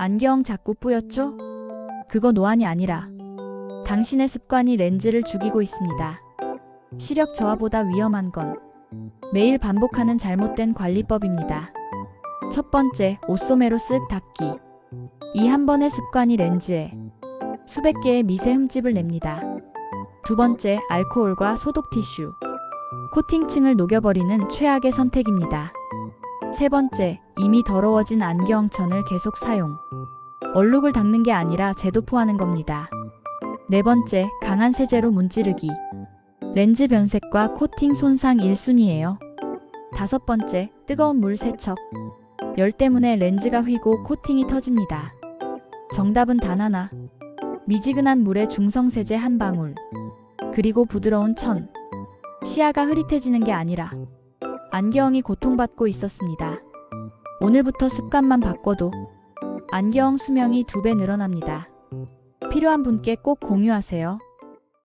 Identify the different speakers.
Speaker 1: 안경 자꾸 뿌옇죠? 그거 노안이 아니라 당신의 습관이 렌즈를 죽이고 있습니다. 시력 저하보다 위험한 건 매일 반복하는 잘못된 관리법입니다. 첫 번째, 옷소매로 쓱 닦기. 이 한 번의 습관이 렌즈에 수백 개의 미세 흠집을 냅니다. 두 번째, 알코올과 소독 티슈. 코팅층을 녹여버리는 최악의 선택입니다. 세 번째, 이미 더러워진 안경천을 계속 사용. 얼룩을 닦는 게 아니라 재도포하는 겁니다. 네 번째, 강한 세제로 문지르기. 렌즈 변색과 코팅 손상 1순위예요. 다섯 번째, 뜨거운 물 세척. 열 때문에 렌즈가 휘고 코팅이 터집니다. 정답은 단 하나. 미지근한 물에 중성세제 한 방울. 그리고 부드러운 천. 시야가 흐릿해지는 게 아니라 안경이 고통받고 있었습니다. 오늘부터 습관만 바꿔도 안경 수명이 두 배 늘어납니다. 필요한 분께 꼭 공유하세요.